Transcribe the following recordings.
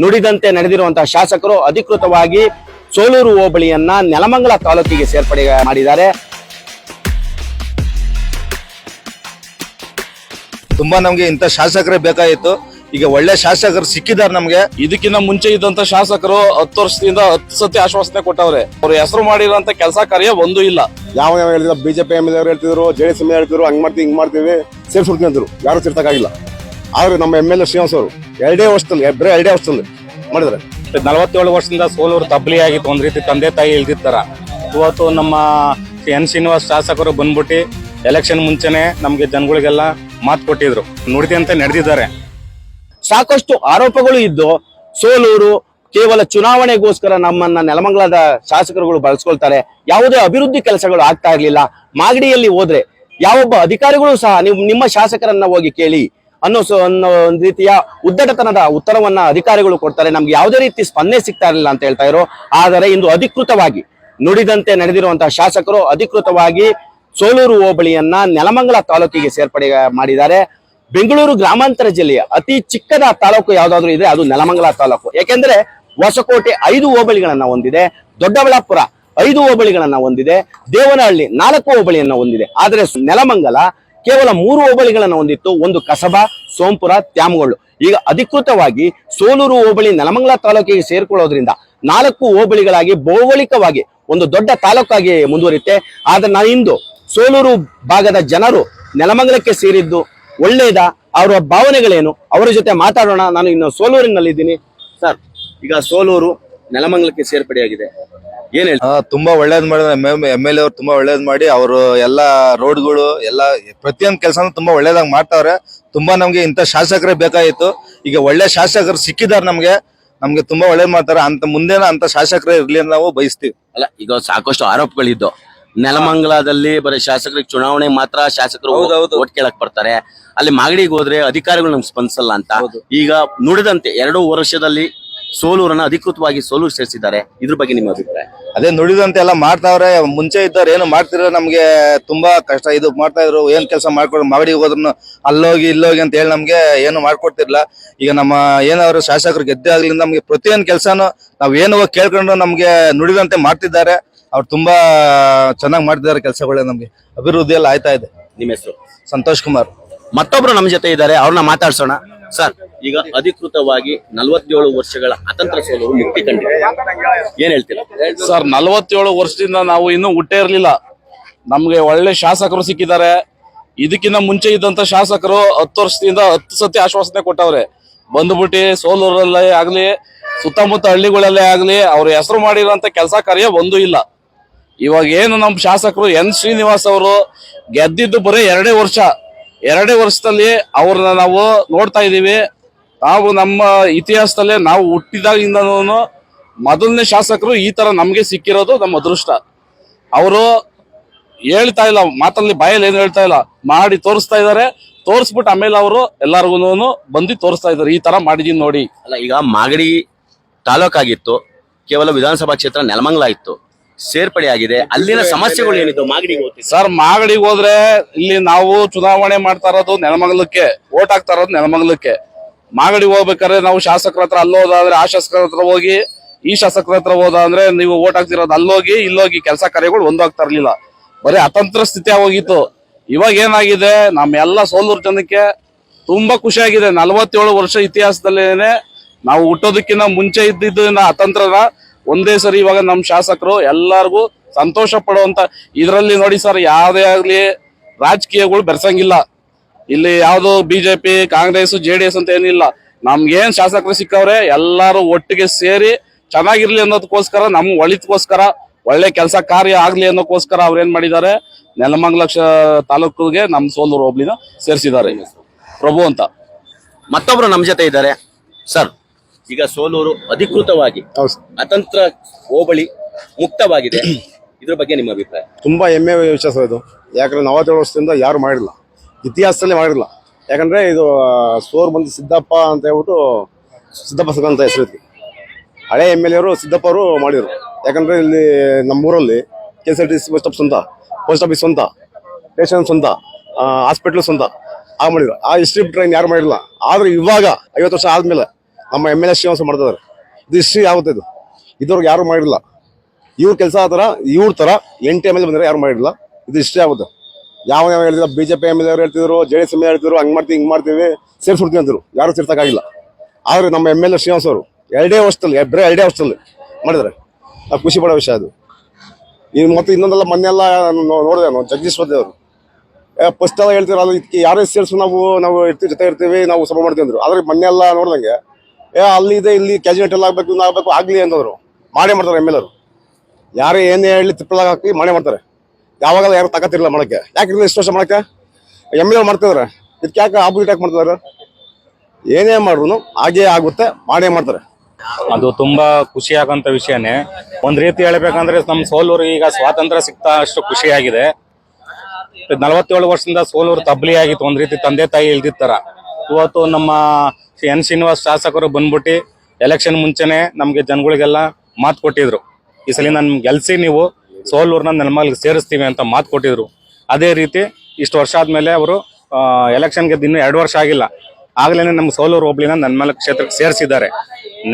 ನುಡಿದಂತೆ ನಡೆದಿರುವಂತಹ ಶಾಸಕರು ಅಧಿಕೃತವಾಗಿ ಸೋಲೂರು ಹೋಬಳಿಯನ್ನ ನೆಲಮಂಗಲ ತಾಲೂಕಿಗೆ ಸೇರ್ಪಡೆ ಮಾಡಿದ್ದಾರೆ. ತುಂಬಾ ನಮ್ಗೆ ಇಂಥ ಶಾಸಕರೇ ಬೇಕಾಗಿತ್ತು. ಈಗ ಒಳ್ಳೆ ಶಾಸಕರು ಸಿಕ್ಕಿದ್ದಾರೆ ನಮ್ಗೆ. ಇದಕ್ಕಿಂತ ಮುಂಚೆ ಇದ್ದಂತ ಶಾಸಕರು ಹತ್ತು ವರ್ಷದಿಂದ ಹತ್ತು ಸತಿ ಆಶ್ವಾಸನೆ ಕೊಟ್ಟವ್ರೆ. ಅವ್ರ ಹೆಸರು ಮಾಡಿರುವಂತ ಕೆಲಸ ಕಾರ್ಯ ಒಂದು ಇಲ್ಲ. ಯಾವ ಯಾವ ಹೇಳಿದ್ರು ಬಿಜೆಪಿ ಎಂ ಎಲ್ ಅವರು ಹೇಳ್ತಿದ್ರು ಜೆಡಿಎಸ್ ಎಂ ಹೇಳ್ತಿದ್ರು ಹಂಗ್ ಮಾಡ್ತೀವಿ ಹಿಂಗ್ ಮಾಡ್ತೀವಿ ಸೇರ್ಸ್ಬಿಡ್ತೀನಿ ಅಂದ್ರು. ಯಾರು ಸೇರ್ಸಕ್ಕಾಗಿಲ್ಲ. ಆದ್ರೆ ನಮ್ಮ ಎಂ ಎಲ್ ಎ ಶ್ರೀನಿವಾಸ್ ಅವರು ಎರಡೇ ವರ್ಷದಲ್ಲಿ ಬರೀ ಎರಡೇ ವರ್ಷದಲ್ಲಿ ಮಾಡಿದ್ರೆ ನಲವತ್ತೇಳು ವರ್ಷದಿಂದ ಸೋಲೂರು ತಬ್ಲಿ ಆಗಿತ್ತು. ಒಂದ್ ರೀತಿ ತಂದೆ ತಾಯಿ ಇಲ್ದಿರ್ತಾರ ಇವತ್ತು ನಮ್ಮ ಎನ್ ಶ್ರೀನಿವಾಸ್ ಶಾಸಕರು ಬಂದ್ಬಿಟ್ಟು ಎಲೆಕ್ಷನ್ ಮುಂಚೆನೆ ನಮ್ಗೆ ಜನಗಳಿಗೆಲ್ಲ ಮಾತು ಕೊಟ್ಟಿದ್ರು. ನುಡಿದಂತೆ ನಡೆದಿದ್ದಾರೆ. ಸಾಕಷ್ಟು ಆರೋಪಗಳು ಇದ್ದು ಸೋಲೂರು ಕೇವಲ ಚುನಾವಣೆಗೋಸ್ಕರ ನಮ್ಮನ್ನ ನೆಲಮಂಗಲದ ಶಾಸಕರುಗಳು ಬಳಸ್ಕೊಳ್ತಾರೆ. ಯಾವುದೇ ಅಭಿವೃದ್ಧಿ ಕೆಲಸಗಳು ಆಗ್ತಾ ಇರ್ಲಿಲ್ಲ. ಮಾಗಡಿಯಲ್ಲಿ ಹೋದ್ರೆ ಯಾವೊಬ್ಬ ಅಧಿಕಾರಿಗಳು ಸಹ ನೀವು ನಿಮ್ಮ ಶಾಸಕರನ್ನ ಹೋಗಿ ಕೇಳಿ ಅನ್ನೋ ಅನ್ನೋ ಒಂದು ರೀತಿಯ ಉದ್ದಟತನದ ಉತ್ತರವನ್ನ ಅಧಿಕಾರಿಗಳು ಕೊಡ್ತಾರೆ. ನಮ್ಗೆ ಯಾವುದೇ ರೀತಿ ಸ್ಪಂದನೆ ಸಿಗ್ತಾ ಇರಲಿಲ್ಲ ಅಂತ ಹೇಳ್ತಾ ಇರೋ ಆದರೆ ಇಂದು ಅಧಿಕೃತವಾಗಿ ನುಡಿದಂತೆ ನಡೆದಿರುವಂತಹ ಶಾಸಕರು ಅಧಿಕೃತವಾಗಿ ಸೋಲೂರು ಹೋಬಳಿಯನ್ನ ನೆಲಮಂಗಲ ತಾಲೂಕಿಗೆ ಸೇರ್ಪಡೆ ಮಾಡಿದ್ದಾರೆ. ಬೆಂಗಳೂರು ಗ್ರಾಮಾಂತರ ಜಿಲ್ಲೆಯ ಅತಿ ಚಿಕ್ಕದ ತಾಲೂಕು ಯಾವ್ದಾದ್ರು ಇದೆ ಅದು ನೆಲಮಂಗಲ ತಾಲೂಕು. ಯಾಕೆಂದ್ರೆ ಹೊಸಕೋಟೆ ಐದು ಹೋಬಳಿಗಳನ್ನ ಹೊಂದಿದೆ, ದೊಡ್ಡಬಳ್ಳಾಪುರ ಐದು ಹೋಬಳಿಗಳನ್ನ ಹೊಂದಿದೆ, ದೇವನಹಳ್ಳಿ ನಾಲ್ಕು ಹೋಬಳಿಯನ್ನ ಹೊಂದಿದೆ. ಆದರೆ ನೆಲಮಂಗಲ ಕೇವಲ ಮೂರು ಹೋಬಳಿಗಳನ್ನು ಹೊಂದಿತ್ತು. ಒಂದು ಕಸಬಾ, ಸೋಂಪುರ ತ್ಯಾಮಗೊಳ್ಳು ಈಗ ಅಧಿಕೃತವಾಗಿ ಸೋಲೂರು ಹೋಬಳಿ ನೆಲಮಂಗಲ ತಾಲೂಕಿಗೆ ಸೇರ್ಕೊಳ್ಳೋದ್ರಿಂದ ನಾಲ್ಕು ಹೋಬಳಿಗಳಾಗಿ ಭೌಗೋಳಿಕವಾಗಿ ಒಂದು ದೊಡ್ಡ ತಾಲೂಕಾಗಿ ಮುಂದುವರಿಯುತ್ತೆ. ಆದ್ರೆ ನಾನು ಇಂದು ಸೋಲೂರು ಭಾಗದ ಜನರು ನೆಲಮಂಗಲಕ್ಕೆ ಸೇರಿದ್ದು ಒಳ್ಳೆಯದ ಅವರ ಭಾವನೆಗಳೇನು? ಅವರ ಜೊತೆ ಮಾತಾಡೋಣ. ನಾನು ಇನ್ನು ಸೋಲೂರಿನಲ್ಲಿದ್ದೀನಿ. ಸರ್, ಈಗ ಸೋಲೂರು ನೆಲಮಂಗಲಕ್ಕೆ ಸೇರ್ಪಡೆಯಾಗಿದೆ. ಏನ್ ಹೇಳಿ ಆ, ತುಂಬಾ ಒಳ್ಳೇದ್ ಮಾಡಿದ್ರೆ ಎಂ ಎಲ್ ಎ ಅವ್ರು ತುಂಬಾ ಒಳ್ಳೇದ್ ಮಾಡಿ ಅವರು ಎಲ್ಲಾ ರೋಡ್ಗಳು ಎಲ್ಲಾ ಪ್ರತಿಯೊಂದು ಕೆಲಸನೂ ತುಂಬಾ ಒಳ್ಳೇದಾಗಿ ಮಾಡ್ತಾವ್ರೆ. ತುಂಬಾ ನಮ್ಗೆ ಇಂಥ ಶಾಸಕರೇ ಬೇಕಾಗಿತ್ತು. ಈಗ ಒಳ್ಳೆ ಶಾಸಕರು ಸಿಕ್ಕಿದ್ದಾರೆ ನಮ್ಗೆ. ನಮ್ಗೆ ತುಂಬಾ ಒಳ್ಳೇದ್ ಮಾಡ್ತಾರೆ. ಅಂತ ಮುಂದೇನ ಅಂತ ಶಾಸಕರೇ ಇರ್ಲಿ ಅಂತ ನಾವು ಬಯಸ್ತೀವಿ. ಅಲ್ಲ ಈಗ ಸಾಕಷ್ಟು ಆರೋಪಗಳಿದ್ದು. ನೆಲಮಂಗಲದಲ್ಲಿ ಬರೀ ಶಾಸಕರಿಗೆ ಚುನಾವಣೆ ಮಾತ್ರ ಶಾಸಕರು ಹೌದೌದು. ಓಟ್ ಕೇಳಕ್ ಬರ್ತಾರೆ. ಅಲ್ಲಿ ಮಾಗಡಿಗೆ ಹೋದ್ರೆ ಅಧಿಕಾರಿಗಳು ನಮ್ಗೆ ಸ್ಪಂದಿಸಲ್ಲ ಅಂತ. ಈಗ ನುಡಿದಂತೆ ಎರಡು ವರ್ಷದಲ್ಲಿ ಸೋಲೂರನ್ನ ಅಧಿಕೃತವಾಗಿ ಸೋಲೂರು ಸೇರಿಸಿದ್ದಾರೆ. ಇದ್ರ ಬಗ್ಗೆ ನಿಮ್ಮ ಅಭಿಪ್ರಾಯ? ಅದೇ ನುಡಿದಂತೆ ಎಲ್ಲ ಮಾಡ್ತಾವ್ರೆ. ಮುಂಚೆ ಇದ್ದವ್ರು ಏನು ಮಾಡ್ತಿರೋ ನಮ್ಗೆ ತುಂಬಾ ಕಷ್ಟ. ಇದು ಮಾಡ್ತಾ ಇದ್ರು ಏನ್ ಕೆಲಸ ಮಾಡ್ಕೊಡ್ ಮಾಡಿ ಹೋದ್ರು ಅಲ್ಲೋಗಿ ಇಲ್ಲೋಗಿ ಅಂತ ಹೇಳಿ ನಮ್ಗೆ ಏನು ಮಾಡ್ಕೊಡ್ತಿರ್ಲಿಲ್ಲ. ಈಗ ನಮ್ಮ ಏನಾದ್ರು ಶಾಸಕರು ಗೆದ್ದೆ ಆಗ್ಲಿಂದ ನಮ್ಗೆ ಪ್ರತಿಯೊಂದು ಕೆಲಸನು ನಾವ್ ಏನು ಕೇಳ್ಕೊಂಡು ನಮ್ಗೆ ನುಡಿದಂತೆ ಮಾಡ್ತಿದ್ದಾರೆ. ಅವ್ರು ತುಂಬಾ ಚೆನ್ನಾಗಿ ಮಾಡ್ತಿದ್ದಾರೆ ಕೆಲಸಗಳೇ ನಮ್ಗೆ. ಅಭಿವೃದ್ಧಿ ಎಲ್ಲ ಆಯ್ತಾ ಇದೆ. ನಿಮ್ಮ ಹೆಸರು? ಸಂತೋಷ್ ಕುಮಾರ್. ಮತ್ತೊಬ್ರು ನಮ್ಮ ಜೊತೆ ಇದ್ದಾರೆ. ಅವ್ರನ್ನ ಮಾತಾಡ್ಸೋಣ. ಸರ್, ಈಗ ಅಧಿಕೃತವಾಗಿ ನಲವತ್ತೇಳು ವರ್ಷಗಳ ಅತಂತ್ರ ಸೋಲು ಮುಕ್ತಿ ಕಂಡಿದೆ. ಏನ್ ಹೇಳ್ತೀರಾ? ಸರ್, ನಲವತ್ತೇಳು ವರ್ಷದಿಂದ ನಾವು ಇನ್ನೂ ಹುಟ್ಟೇ ಇರಲಿಲ್ಲ. ನಮ್ಗೆ ಒಳ್ಳೆ ಶಾಸಕರು ಸಿಕ್ಕಿದ್ದಾರೆ. ಇದಕ್ಕಿಂತ ಮುಂಚೆ ಇದ್ದಂತ ಶಾಸಕರು ಹತ್ತು ವರ್ಷದಿಂದ ಹತ್ತು ಸತಿ ಆಶ್ವಾಸನೆ ಕೊಟ್ಟವ್ರೆ. ಬಂದ್ಬಿಟ್ಟು ಸೋಲೂರಲ್ಲೇ ಆಗ್ಲಿ, ಸುತ್ತಮುತ್ತ ಹಳ್ಳಿಗಳಲ್ಲೇ ಆಗ್ಲಿ, ಅವ್ರ ಹೆಸರು ಮಾಡಿರೋಂತ ಕೆಲಸ ಕಾರ್ಯ ಒಂದು ಇಲ್ಲ. ಇವಾಗ ಏನು ನಮ್ಮ ಶಾಸಕರು ಎನ್ ಶ್ರೀನಿವಾಸ್ ಅವರು ಗೆದ್ದಿದ್ದು ಬರೀ ಎರಡೇ ವರ್ಷ. ಎರಡೇ ವರ್ಷದಲ್ಲಿ ಅವ್ರನ್ನ ನಾವು ನೋಡ್ತಾ ಇದ್ದೀವಿ. ನಾವು ನಮ್ಮ ಇತಿಹಾಸದಲ್ಲೇ ನಾವು ಹುಟ್ಟಿದಾಗಿಂದ ಮೊದಲನೇ ಶಾಸಕರು ಈ ತರ ನಮಗೆ ಸಿಕ್ಕಿರೋದು ನಮ್ಮ ಅದೃಷ್ಟ. ಅವರು ಹೇಳ್ತಾ ಇಲ್ಲ, ಮಾತಲ್ಲಿ ಬಾಯಲ್ಲಿ ಏನು ಹೇಳ್ತಾ ಇಲ್ಲ, ಮಾಡಿ ತೋರಿಸ್ತಾ ಇದ್ದಾರೆ. ತೋರಿಸ್ಬಿಟ್ಟು ಆಮೇಲೆ ಅವರು ಎಲ್ಲರಿಗೂ ಬಂದು ತೋರಿಸ್ತಾ ಇದ್ದಾರೆ, ಈ ತರ ಮಾಡಿದೀನಿ ನೋಡಿ. ಅಲ್ಲ, ಈಗ ಮಾಗಡಿ ತಾಲೂಕಾಗಿತ್ತು, ಕೇವಲ ವಿಧಾನಸಭಾ ಕ್ಷೇತ್ರ ನೆಲಮಂಗಲ ಇತ್ತು. ಸೇರ್ಪಡೆ ಆಗಿದೆ. ಅಲ್ಲಿನ ಸಮಸ್ಯೆಗಳು ಏನಿದ್ದು ಮಾಗಡಿಗೆ ಹೋಗ್ತಿತ್ತು ಸರ್ ಮಾಗಡಿಗೆ ಹೋದ್ರೆ ಇಲ್ಲಿ ನಾವು ಚುನಾವಣೆ ಮಾಡ್ತಾ ಇರೋದು ನೆಲಮಂಗಲಕ್ಕೆ. ಓಟ್ ಹಾಕ್ತಾ ಇರೋದು ನೆಲಮಂಗಲಕ್ಕೆ. ಮಾಗಡಿಗೆ ಹೋಗ್ಬೇಕಾದ್ರೆ ನಾವು ಶಾಸಕರ ಹತ್ರ ಅಲ್ಲೋದಾದ್ರೆ ಆ ಶಾಸಕರ ಹತ್ರ ಹೋಗಿ ಈ ಶಾಸಕರ ಹತ್ರ ಹೋದಂದ್ರೆ ನೀವು ಓಟ್ ಹಾಕ್ತಿರೋದು ಅಲ್ಲೋಗಿ ಇಲ್ಲೋಗಿ ಕೆಲಸ ಕಾರ್ಯಗಳು ಒಂದಾಗ್ತಾ ಇರ್ಲಿಲ್ಲ. ಬರೀ ಅತಂತ್ರ ಸ್ಥಿತಿ ಆಗೋಗಿತ್ತು. ಇವಾಗ ಏನಾಗಿದೆ? ನಮ್ಮ ಎಲ್ಲ ಸೋಲೂರು ಜನಕ್ಕೆ ತುಂಬಾ ಖುಷಿಯಾಗಿದೆ ನಲವತ್ತೇಳು ವರ್ಷ ಇತಿಹಾಸದಲ್ಲೇನೆ ನಾವು ಹುಟ್ಟೋದಕ್ಕಿಂತ ಮುಂಚೆ ಇದ್ದಿದ್ದನ್ನ ಅತಂತ್ರನ ಒಂದೇ ಸರಿ ಇವಾಗ ನಮ್ಮ ಶಾಸಕರು ಎಲ್ಲರಿಗೂ ಸಂತೋಷ ಪಡುವಂತ ಇದರಲ್ಲಿ ನೋಡಿ ಸರ್, ಯಾವುದೇ ಆಗಲಿ ರಾಜಕೀಯಗಳು ಬೆರ್ಸಂಗಿಲ್ಲ. ಇಲ್ಲಿ ಯಾವ್ದು BJP, Congress, J D S ಅಂತ ಏನಿಲ್ಲ. ನಮ್ಗೇನ್ ಶಾಸಕರು ಸಿಕ್ಕವ್ರೆ, ಎಲ್ಲರೂ ಒಟ್ಟಿಗೆ ಸೇರಿ ಚೆನ್ನಾಗಿರ್ಲಿ ಅನ್ನೋದಕ್ಕೋಸ್ಕರ, ನಮ್ ಒಳಿತಕ್ಕೋಸ್ಕರ, ಒಳ್ಳೆ ಕೆಲಸ ಕಾರ್ಯ ಆಗ್ಲಿ ಅನ್ನೋಕ್ಕೋಸ್ಕರ ಅವ್ರು ಏನ್ ಮಾಡಿದ್ದಾರೆ, ನೆಲಮಂಗಲ ಕ್ಷ- ತಾಲೂಕಿಗೆ ನಮ್ ಸೋಲೂರು ಹೋಬ್ಳಿನ ಸೇರಿಸಿದ್ದಾರೆ. ಪ್ರಭು ಅಂತ. ಮತ್ತೊಬ್ರು ನಮ್ಮ ಜೊತೆ ಇದ್ದಾರೆ. ಸರ್ ಈಗ ಸೋಲೂರು ಅಧಿಕೃತವಾಗಿ ಅತಂತ್ರ ಹೋಬಳಿ ಮುಕ್ತವಾಗಿದೆ. ಇದ್ರ ಬಗ್ಗೆ ನಿಮ್ಮ ಅಭಿಪ್ರಾಯ? ತುಂಬಾ ಹೆಮ್ಮೆ ವಿಶ್ವಾಸ ಇದು. ಯಾಕಂದ್ರೆ ನಲವತ್ತೇಳು ವರ್ಷದಿಂದ ಯಾರು ಮಾಡಿಲ್ಲ. ಇತಿಹಾಸದಲ್ಲಿ ಮಾಡಿಲ್ಲ. ಯಾಕಂದ್ರೆ ಇದು ಸೋರ್ ಬಂದು ಸಿದ್ದಪ್ಪ ಅಂತ ಹೇಳ್ಬಿಟ್ಟು ಸಿದ್ದಪ್ಪ ಸಂಘ ಅಂತ ಹೆಸರು ಹಳೆ ಎಂ ಎಲ್ ಎರು ಸಿದ್ದಪ್ಪ ಅವರು ಮಾಡಿದ್ರು. ಯಾಕಂದ್ರೆ ಇಲ್ಲಿ ನಮ್ಮೂರಲ್ಲಿ K S R T C bus stop ಸ್ವಂತ ಪೋಸ್ಟ್ ಆಫೀಸ್ ಸ್ವಂತ ಸ್ಟೇಷನ್ ಸ್ವಂತ ಹಾಸ್ಪಿಟ್ಲ್ ಸ್ವಂತ ಆ ಮಾಡಿದ್ರು. ಆ ಹಿಸ್ಟ್ರಿ ಟ್ರೈನ್ ಯಾರು ಮಾಡಿಲ್ಲ. ಆದ್ರೆ ಇವಾಗ ಐವತ್ತು ವರ್ಷ ಆದ್ಮೇಲೆ ನಮ್ಮ ಎಂ ಎಲ್ ಎ ಶ್ರೀನಿವಾಸ ಮಾಡ್ತಿದ್ದಾರೆ. ಇದು ಹಿಸ್ಟ್ರಿ ಆಗುತ್ತೆ ಇದು. ಇದ್ರಿಗೆ ಯಾರು ಮಾಡಿರಲಿಲ್ಲ ಇವ್ರ ಕೆಲಸ ಆ ಥರ, ಇವ್ರ ಥರ ಎಂಟು ಎಂ ಎಲ್ ಬಂದರೆ ಯಾರು ಮಾಡಿಲ್ಲ. ಇದು ಹಿಸ್ಟ್ರಿ ಆಗುತ್ತೆ. ಯಾವ ಯಾವ ಹೇಳಿದ್ರು B J P M L ಹೇಳ್ತಿದ್ರು ಜೆ ಡಿ ಎಸ್ ಎಂ ಹೇಳ್ತಿದ್ರು, ಹಂಗೆ ಮಾಡ್ತೀವಿ, ಹಿಂಗೆ ಮಾಡ್ತೀವಿ ಸೇರಿಸ್ಬಿಡ್ತೀವಿ ಅಂದರು. ಯಾರು ಸೇರ್ಸೋಕ್ಕಾಗಿಲ್ಲ. ಆದರೆ ನಮ್ಮ ಎಂ ಎಲ್ ಎ ಶ್ರೀನಿವಾಸ್ ಅವರು ಎರಡೇ ವರ್ಷದಲ್ಲಿ ಬರೀ ಎರಡೇ ವರ್ಷದಲ್ಲಿ ಮಾಡಿದ್ದಾರೆ. ನಾವು ಖುಷಿ ಪಡೋ ವಿಷಯ ಅದು. ಇನ್ನು ಮತ್ತೆ ಇನ್ನೊಂದೆಲ್ಲ ಮೊನ್ನೆಲ್ಲ ನೋಡಿದೆ ನಾವು ಜಗದೀಶ್ ಪದ್ಯ ಅವರು. ಫಸ್ಟ್ ಎಲ್ಲ ಹೇಳ್ತಿರಲ್ಲ ಇದಕ್ಕೆ ಯಾರೇ ಸೇರಿಸು ನಾವು ನಾವು ಇರ್ತೀವಿ, ಜೊತೆ ಇರ್ತೀವಿ, ನಾವು ಸಭೆ ಮಾಡ್ತೀವಿ ಅಂದರು. ಆದರೆ ಮೊನ್ನೆ ಎಲ್ಲ ನೋಡ್ದಂಗೆ ಏ, ಅಲ್ಲಿ ಇದೆ, ಇಲ್ಲಿ ಕ್ಯಾಜಿನೆಟ್ ಎಲ್ಲ ಆಗ್ಬೇಕು ಇನ್ನು ಆಗ್ಬೇಕು, ಆಗ್ಲಿ ಅನ್ನೋರು. ಮಾಡೇ ಮಾಡ್ತಾರೆ ಎಂ ಎಲ್ ಅವರು ಯಾರೇ ಏನೇ ಹೇಳಿ ತಿಪ್ಪಲಾಗ ಹಾಕಿ ಮಾಡೇ ಮಾಡ್ತಾರೆ. ಯಾವಾಗಲ್ಲ ಯಾರು ತಗತಿರಲ್ಲ ಮಾಡಕ್ಕೆ. ಯಾಕೆ ಇರಲಿಲ್ಲ ಇಷ್ಟು ವರ್ಷ ಮಾಡಕ್ಕೆ? ಎಂ ಎಲ್ ಮಾಡ್ತಿದಾರೆ. ಇದಕ್ಕೆ ಯಾಕೆ ಆಪೋಸಿಟ್ ಯಾಕೆ ಮಾಡ್ತಿದ್ದಾರೆ ಏನೇ ಮಾಡ್ರು ಹಾಗೇ ಆಗುತ್ತೆ, ಮಾಡೇ ಮಾಡ್ತಾರೆ. ಅದು ತುಂಬಾ ಖುಷಿ ಆಗಂತ ವಿಷಯನೇ. ಒಂದ್ ರೀತಿ ಹೇಳ್ಬೇಕಂದ್ರೆ ನಮ್ ಸೋಲೂರು ಈಗ ಸ್ವಾತಂತ್ರ್ಯ ಸಿಗ್ತಾ ಅಷ್ಟು ಖುಷಿಯಾಗಿದೆ ನಲವತ್ತೇಳು ವರ್ಷದಿಂದ ಸೋಲೂರು ತಬ್ಲಿ ಆಗಿತ್ತು ಒಂದ್ ರೀತಿ ತಂದೆ ತಾಯಿ ಇಲ್ದಿತ್ತರ. ಇವತ್ತು ನಮ್ಮ ಎನ್ ಶ್ರೀನಿವಾಸ್ ಶಾಸಕರು ಬಂದ್ಬಿಟ್ಟು ಎಲೆಕ್ಷನ್ ಮುಂಚೆನೆ ನಮ್ಗೆ ಜನಗಳಿಗೆಲ್ಲ ಮಾತು ಕೊಟ್ಟಿದ್ರು. ಈ ಸಲ ನಾನು ಗೆಲ್ಸಿ ನೀವು ಸೋಲೂರ್ನ ನೆಲಮಲ್ಗೆ ಸೇರಿಸ್ತೀವಿ ಅಂತ ಮಾತು ಕೊಟ್ಟಿದ್ರು. ಅದೇ ರೀತಿ ಇಷ್ಟು ವರ್ಷ ಆದ್ಮೇಲೆ ಅವರು ಎಲೆಕ್ಷನ್ಗೆ ಇನ್ನೂ ಎರಡು ವರ್ಷ ಆಗಿಲ್ಲ. ಆಗ್ಲೇನೆ ನಮ್ಮ ಸೋಲೂರು ಹೋಬ್ಳಿನ ನನ್ಮಲ ಕ್ಷೇತ್ರಕ್ಕೆ ಸೇರಿಸಿದ್ದಾರೆ.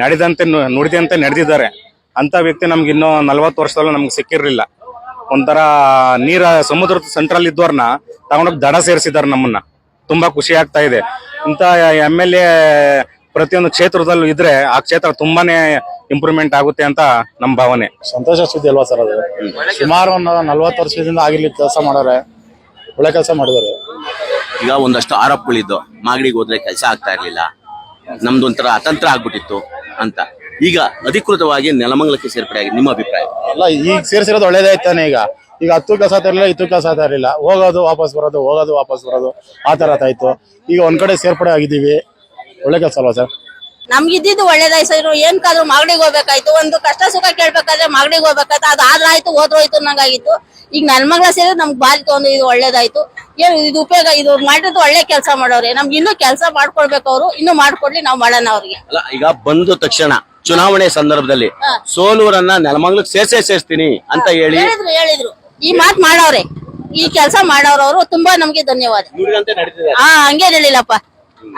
ನಡೆದಂತೆ ನುಡಿದಂತೆ ನಡೆದಿದ್ದಾರೆ. ಅಂತ ವ್ಯಕ್ತಿ ನಮ್ಗೆ ಇನ್ನೂ ನಲ್ವತ್ತು ವರ್ಷದಲ್ಲೂ ನಮ್ಗೆ ಸಿಕ್ಕಿರಲಿಲ್ಲ. ಒಂಥರ ನೀರ ಸಮುದ್ರದ ಸೆಂಟ್ರಲ್ ಇದ್ದವ್ರನ್ನ ತಗೊಂಡೋಗಿ ದಡ ಸೇರಿಸಿದ್ದಾರೆ ನಮ್ಮನ್ನ. ತುಂಬಾ ಖುಷಿ ಆಗ್ತಾ ಇದೆ. ಇಂತ ಎಂ ಎಲ್ ಎ ಪ್ರತಿಯೊಂದು ಕ್ಷೇತ್ರದಲ್ಲೂ ಇದ್ರೆ ಆ ಕ್ಷೇತ್ರ ತುಂಬಾನೇ ಇಂಪ್ರೂವ್ಮೆಂಟ್ ಆಗುತ್ತೆ ಅಂತ ನಮ್ಮ ಭಾವನೆ. ಸಂತೋಷ ಸುದ್ದಿ ಅಲ್ವಾ ಸರ್ ಅದು? ಸುಮಾರು ಒಂದು ನಲ್ವತ್ತು ವರ್ಷದಿಂದ ಆಗಿರ್ಲಿ ಕೆಲಸ ಮಾಡೋರೆ ಒಳ್ಳೆ ಕೆಲಸ ಮಾಡಿದ್ದಾರೆ. ಈಗ ಒಂದಷ್ಟು ಆರೋಪಗಳಿದ್ದು ಮಾಗಡಿಗೆ ಹೋದ್ರೆ ಕೆಲಸ ಆಗ್ತಾ ಇರ್ಲಿಲ್ಲ. ನಮ್ದು ಒಂಥರ ಅತಂತ್ರ ಆಗ್ಬಿಟ್ಟಿತ್ತು ಅಂತ. ಈಗ ಅಧಿಕೃತವಾಗಿ ನೆಲಮಂಗಲಕ್ಕೆ ಸೇರ್ಪಡೆ ಆಗಿದೆ ನಿಮ್ಮ ಅಭಿಪ್ರಾಯ? ಅಲ್ಲ ಈಗ ಸೇರಿಸಿರೋದು ಒಳ್ಳೇದಾಯ್ತಾನೆ ಈಗ? ಈಗ ಹತ್ತು ಕೆಲಸ ಇರಲಿಲ್ಲ ಇತ್ತು ಕೆಲಸ ಇರಲಿಲ್ಲ. ಹೋಗೋದು ವಾಪಸ್ ಬರೋದು ಹೋಗೋದು ವಾಪಸ್ ಬರೋದು. ಆ ತರ ಆಯ್ತು. ಈಗ ಒಂದ್ ಕಡೆ ಸೇರ್ಪಡೆ ಆಗಿದ್ದೀವಿ. ಒಳ್ಳೆ ಕೆಲಸ ಅಲ್ವಾ ಸರ್? ನಮ್ಗಿದ್ದಿದ್ದು ಒಳ್ಳೇದಾಯ್ ಸರ್. ಏನ್ ಕಾದ್ರು ಮಾಗಡಿಗೆ ಹೋಗ್ಬೇಕಾಯ್ತು. ಒಂದು ಕಷ್ಟ ಸುಖ ಕೇಳ್ಬೇಕಾದ್ರೆ ಮಾಗಡಿಗೆ ಹೋಗ್ಬೇಕಾಯ್ತು. ಅದು ಆದ್ರಾಯ್ತು ಹೋದ್ರೋಯ್ತು ನಂಗಾಗಿತ್ತು ಈಗ ನನ್ ಮಗಳ ಸೇರಿ ನಮ್ಗೆ ಬಾರಿ ಒಂದು ಇದು ಒಳ್ಳೇದಾಯ್ತು. ಏನು ಇದು ಉಪಯೋಗ ಇದು ಮಾಡಿದ್ದು ಒಳ್ಳೆ ಕೆಲಸ ಮಾಡೋರೆ. ನಮ್ಗೆ ಇನ್ನೂ ಕೆಲಸ ಮಾಡ್ಕೊಳ್ಬೇಕು ಅವರು. ಇನ್ನೂ ಮಾಡ್ಕೊಡ್ಲಿ ನಾವು ಮಾಡೋಣ ಅವ್ರಿಗೆ. ಅಲ್ಲ ಈಗ ಬಂದ ತಕ್ಷಣ ಚುನಾವಣೆ ಸಂದರ್ಭದಲ್ಲಿ ಸೋಲೂರನ್ನ ನೆಲಮಂಗ್ಲಕ್ ಸೇರ್ಸೇ ಸೇರ್ಸ್ತೀನಿ ಅಂತ ಹೇಳಿ ಹೇಳಿದ್ರು ಹೇಳಿದ್ರು. ಈ ಮಾತ್ ಮಾಡವ್ರೆ ಈ ಕೆಲಸ ಮಾಡೋರವ್ರು ತುಂಬಾ ನಮ್ಗೆ ಧನ್ಯವಾದ. ಹಾ ಹಂಗೆ ನಡಿಲಪ್ಪ.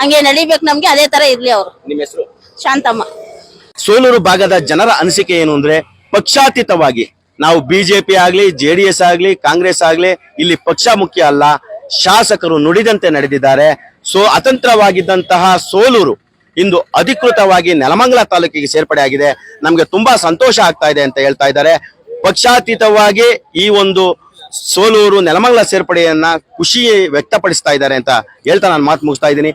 ಹಂಗೆ ನಡಿಬೇಕು ನಮ್ಗೆ ಅದೇ ತರ ಇರ್ಲಿ ಅವರು. ನಿಮ್ಮ ಹೆಸರು? ಶಾಂತಮ್ಮ. ಸೋಲೂರು ಭಾಗದ ಜನರ ಅನಿಸಿಕೆ ಏನು ಅಂದ್ರೆ ಪಕ್ಷಾತೀತವಾಗಿ. ನಾವು ಬಿಜೆಪಿ ಆಗ್ಲಿ ಜೆಡಿಎಸ್ ಆಗ್ಲಿ ಕಾಂಗ್ರೆಸ್ ಆಗ್ಲಿ ಇಲ್ಲಿ ಪಕ್ಷ ಮುಖ್ಯ ಅಲ್ಲ ಶಾಸಕರು ನುಡಿದಂತೆ ನಡೆದಿದ್ದಾರೆ. ಸೊ ಅತಂತ್ರವಾಗಿದ್ದಂತಹ ಸೋಲೂರು ಇಂದು ಅಧಿಕೃತವಾಗಿ ನೆಲಮಂಗಲ ತಾಲೂಕಿಗೆ ಸೇರ್ಪಡೆ ಆಗಿದೆ ನಮ್ಗೆ ತುಂಬಾ ಸಂತೋಷ ಆಗ್ತಾ ಇದೆ ಅಂತ ಹೇಳ್ತಾ ಇದ್ದಾರೆ. ಪಕ್ಷಾತೀತವಾಗಿ ಈ ಒಂದು ಸೋಲೂರು ನೆಲಮಂಗಲ ಸೇರ್ಪಡೆಯನ್ನ ಖುಷಿ ವ್ಯಕ್ತಪಡಿಸ್ತಾ ಇದ್ದಾರೆ ಅಂತ ಹೇಳ್ತಾ ನಾನು ಮಾತು ಮುಗಿಸ್ತಾ ಇದ್ದೀನಿ.